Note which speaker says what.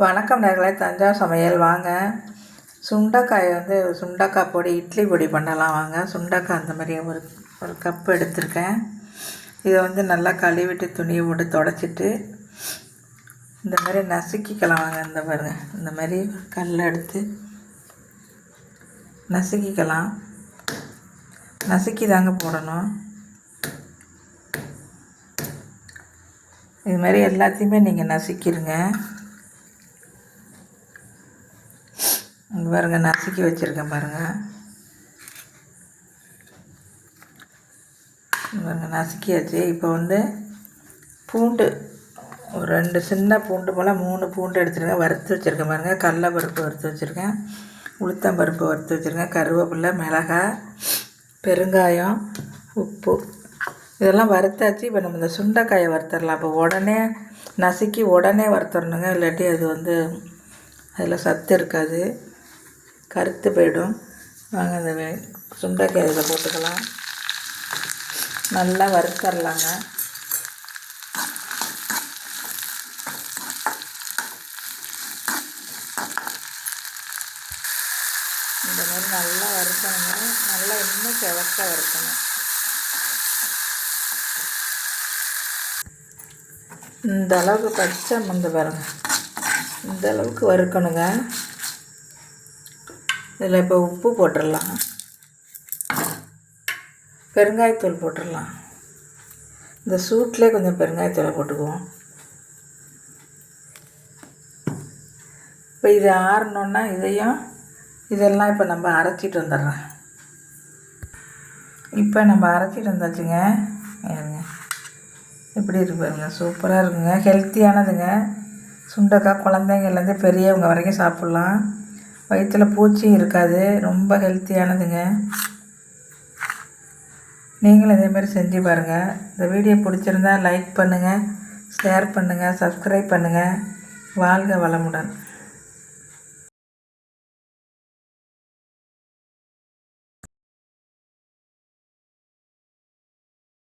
Speaker 1: வணக்கம் நேர்களை தஞ்சாவூர் சமையல். வாங்க. சுண்டக்காய் வந்து சுண்டக்காய் பொடி இட்லி பொடி பண்ணலாம். வாங்க. சுண்டக்காய் அந்த மாதிரி ஒரு ஒரு கப் எடுத்திருக்கேன். இதை வந்து நல்லா கழுவிட்டு துணியை போட்டு தொடச்சிட்டு இந்த மாதிரி நசுக்கிக்கலாம். வாங்க இந்த பாருங்க. இந்த மாதிரி கல் எடுத்து நசுக்கிக்கலாம். நசுக்கி தாங்க போடணும். இது மாதிரி எல்லாத்தையுமே நீங்கள் நசுக்கிடுங்க இங்கே பாருங்கள் நசுக்கி வச்சுருக்கேன் பாருங்கள் பாருங்கள் பாருங்க நசுக்கியாச்சு இப்போ வந்து பூண்டு ஒரு ரெண்டு சின்ன பூண்டு போல் மூணு பூண்டு எடுத்துருக்கேன். வறுத்து வச்சுருக்கேன் பாருங்கள் கடல பருப்பு வறுத்து வச்சுருக்கேன். உளுத்தம் பருப்பு வறுத்து வச்சுருக்கேன். கருவேப்பில்லை மிளகாய் பெருங்காயம் உப்பு. இதெல்லாம் வறுத்தாச்சு. இப்போ நம்ம இந்த சுண்டைக்காயை வறுத்துடலாம். இப்போ உடனே நசுக்கி உடனே வறுத்துடணுங்க. இல்லாட்டி அது வந்து அதில் சத்து இருக்காது. கருத்து போயிடும். வாங்க அந்த சுண்டைக்காய் இதில் போட்டுக்கலாம். நல்லா வறுத்தரலாங்க. இந்த மாதிரி நல்லா வறுக்கணுங்க. நல்லா இன்னும் செவக்க வறுக்கணும். இந்த அளவுக்கு பச்சை மந்த பாருங்க. இந்த அளவுக்கு வறுக்கணுங்க. இதில் இப்போ உப்பு போட்டுடலாம். பெருங்காயத்தூள் போட்டுடலாம். இந்த சூட்டில் கொஞ்சம் பெருங்காயத்தூளை போட்டுக்குவோம். இப்போ இது ஆறணுன்னா இதையும் இதெல்லாம் இப்போ நம்ம அரைச்சிட்டு வந்துடுறேன். இப்போ நம்ம அரைச்சிட்டு வந்தாச்சுங்க. இருங்க எப்படி இருக்கு பாருங்க. சூப்பராக இருக்குங்க. ஹெல்த்தியானதுங்க. சுண்டக்காய் குழந்தைங்கள்லேருந்து பெரியவங்க வரைக்கும் சாப்பிட்லாம். வயிற்றில் பூச்சியும் இருக்காது. ரொம்ப ஹெல்த்தியானதுங்க நீங்களும் இதே மாதிரி செஞ்சு பாருங்கள் இந்த வீடியோ பிடிச்சிருந்தா லைக் பண்ணுங்கள் ஷேர் பண்ணுங்கள் சப்ஸ்கிரைப் பண்ணுங்கள் வாழ்க வளமுடன்.